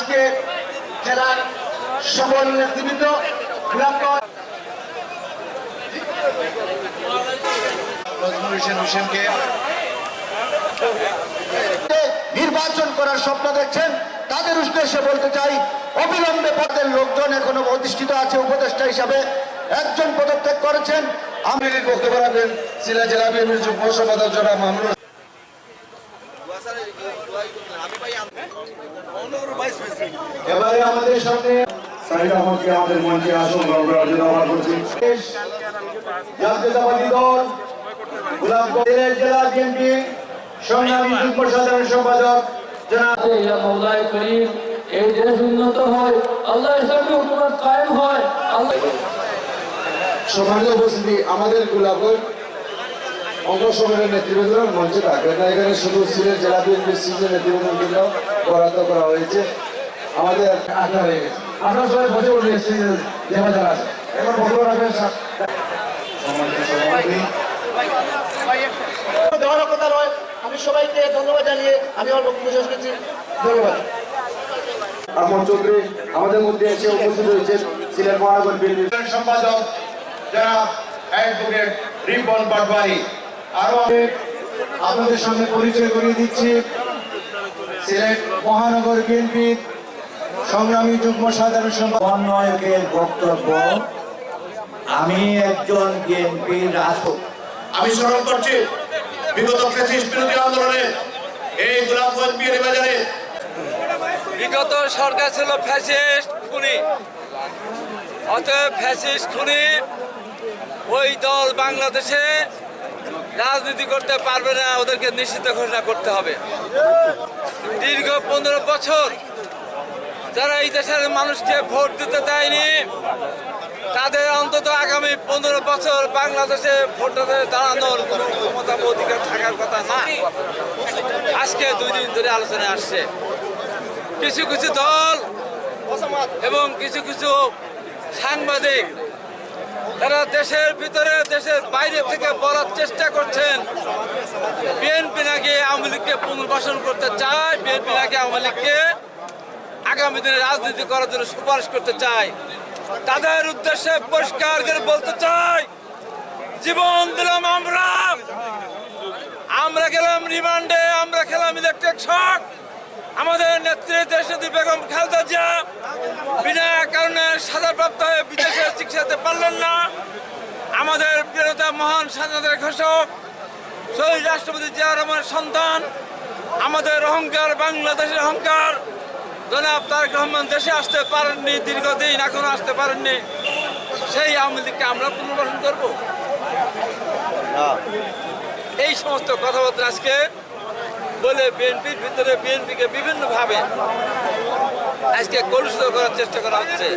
আজকে জেলার সকল নেতৃবৃন্দ নির্বাচন করার স্বপ্ন দেখছেন। তাদের উদ্দেশ্যে বলতে চাই, অবিলম্বে পদের লোকজন এখনও অধিষ্ঠিত আছে উপদেষ্টা হিসাবে। একজন পদত্যাগ করেছেন। আমি বক্তব্য রাখবেন, সিলেট জেলা বিএনপির যুগ্ম সম্পাদক জনাব মামুনুর এবারে আমাদের সামনে সাইড আমাকে আমাদের মঞ্চে আসন গ্রহণ করার করছি। জাতীয়তাবাদী দল গোলাপগঞ্জের জেলা বিএনপি সংগ্রামী যুগ্ম সাধারণ সম্পাদক জনাব করিম এই দেশ উন্নত হয় আল্লাহ ইসলামী হুকুমত কায়েম হয় আল্লাহ সম্মানিত উপস্থিতি আমাদের গোলাপগঞ্জ অঙ্গ সময়ের নেতৃবৃন্দ মঞ্চে থাকবেন না। এখানে শুধু সিলেট জেলা বিএনপির নেতৃবৃন্দের জন্য বরাদ্দ করা হয়েছে। আমাদের আড্ডা হয়ে গেছে। আপনারা সবাই বসে বসে এসেছেন যে বাজার আছে। এখন বক্তব্য রাখবেন সা- সম্মানিত সভাপতি। দেওয়ার কথা নয় আমি সবাইকে ধন্যবাদ জানিয়ে আমি শেষ করছি। ধন্যবাদ। চৌধুরী আমাদের মধ্যে এসে উপস্থিত হয়েছেন সিলেট মহানগর সম্পাদক যারা অ্যাডভোকেট রিপন পাটবাড়ি আরও আমি আপনাদের সামনে পরিচয় করিয়ে দিচ্ছি। সিলেট মহানগর বিএনপির সংগ্রামী যুগ্ম সাধারণ সম্পাদক। সমন্বয়কের বক্তব্য আমি একজন বিএনপির রাষ্ট্র আমি স্মরণ করছি বিগত ফ্যাসিস্ট বিরোধী আন্দোলনে এই গোলাপগঞ্জ বিয়ারি বাজারে। বিগত সরকার ছিল ফ্যাসিস্ট খুনি। অতএব ফ্যাসিস্ট খুনি ওই দল বাংলাদেশে রাজনীতি করতে পারবে না, ওদেরকে নিশ্চিত ঘোষণা করতে হবে। দীর্ঘ পনেরো বছর যারা এই দেশের মানুষকে ভোট দিতে দেয়নি, তাদের অন্তত আগামী পনেরো বছর বাংলাদেশে ভোটারে দাঁড়ানোর কোনো ক্ষমতা অধিকার থাকার কথা না। আজকে দুই দিন ধরে আলোচনায় আসছে। কিছু কিছু দল এবং কিছু কিছু সাংবাদিক তারা দেশের ভিতরে, দেশের বাইরে থেকে বলার চেষ্টা করছেন। বিএনপি নাকি আওয়ামী লীগকে পুনর্বাসন করতে চায়, বিএনপি নাকি আওয়ামী লীগকে আগামী দিনে রাজনীতি করার জন্য সুপারিশ করতে চায়। তাদের উদ্দেশ্যে পরিষ্কার করে বলতে চাই, জীবন দিলাম আমরা। আমরা গেলাম রিমান্ডে, আমরা খেলাম ইলেকট্রিক শক। আমাদের নেত্রী দেশদি বেগম খালেদা জিয়া বিনা কারণে সাজাপ্রাপ্ত হয়ে পারলেন না। আমাদের প্রিয়তা মহান স্বাধীনতার ঘোষক, শহীদ রাষ্ট্রপতি জিয়া রহমানের সন্তান, আমাদের অহংকার, বাংলাদেশের অহংকার, জনাব তারেক রহমান দেশে আসতে পারেননি, দীর্ঘদিন এখনও আসতে পারেননি। সেই আওয়ামী লীগকে আমরা পুনর্বাসন করব। এই সমস্ত কথাবার্তা আজকে বলে বিএনপির ভিতরে বিএনপিকে বিভিন্নভাবে আজকে কলুষিত করার চেষ্টা করা হচ্ছে।